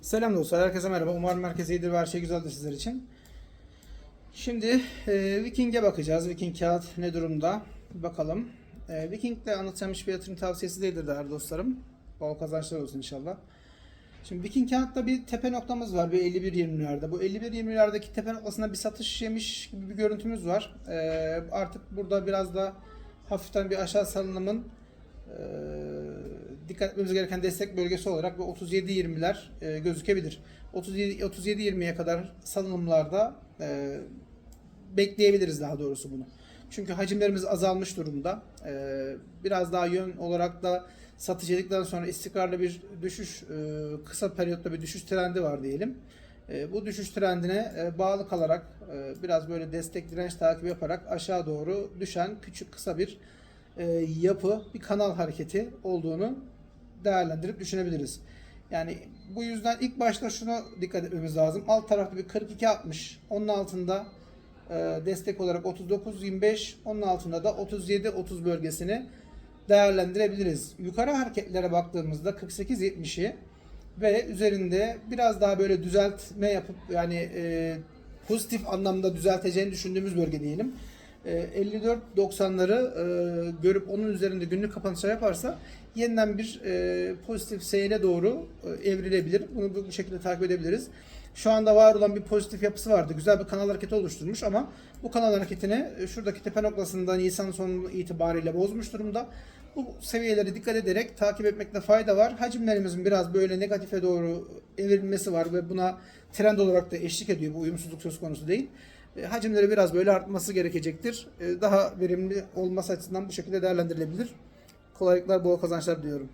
Selam dostlar, herkese merhaba. Umarım merkez iyidir ve her şey güzeldir sizler için. Şimdi e, Viking'e bakacağız. Viking kağıt ne durumda? Bakalım. E, Viking'le anlatacağım hiçbir yatırım tavsiyesi değildir değerli dostlarım. Bol kazançlar olsun inşallah. Şimdi Viking kağıtta bir tepe noktamız var. Bir 51-20'lerde. Bu 51-20'lerdeki tepe noktasında bir satış yemiş gibi bir görüntümüz var. E, artık burada biraz da hafiften bir aşağı salınımın e, dikkat etmemiz gereken destek bölgesi olarak bu 37-20'ler e, gözükebilir. 37 37-20'ye kadar salınımlarda e, bekleyebiliriz daha doğrusu bunu. Çünkü hacimlerimiz azalmış durumda. E, biraz daha yön olarak da satış edildikten sonra istikrarlı bir düşüş, e, kısa periyotta bir düşüş trendi var diyelim. E, bu düşüş trendine e, bağlı kalarak e, biraz böyle destek direnç takip yaparak aşağı doğru düşen küçük kısa bir e, yapı, bir kanal hareketi olduğunu değerlendirip düşünebiliriz. Yani bu yüzden ilk başta şuna dikkat etmemiz lazım. Alt tarafta bir 42-60, onun altında e, destek olarak 39-25, onun altında da 37-30 bölgesini değerlendirebiliriz. Yukarı hareketlere baktığımızda 48-70'i ve üzerinde biraz daha böyle düzeltme yapıp yani e, pozitif anlamda düzelteceğini düşündüğümüz bölge diyelim. E, 54-90'ları e, görüp onun üzerinde günlük kapanışlar yaparsa yeniden bir e, pozitif seyre doğru e, evrilebilir. Bunu bu, şekilde takip edebiliriz. Şu anda var olan bir pozitif yapısı vardı. Güzel bir kanal hareketi oluşturmuş ama bu kanal hareketini e, şuradaki tepe noktasında Nisan sonu itibariyle bozmuş durumda. Bu seviyeleri dikkat ederek takip etmekte fayda var. Hacimlerimizin biraz böyle negatife doğru evrilmesi var ve buna trend olarak da eşlik ediyor. Bu uyumsuzluk söz konusu değil. E, hacimleri biraz böyle artması gerekecektir. E, daha verimli olması açısından bu şekilde değerlendirilebilir. Kolaylıklar, bol kazançlar diliyorum.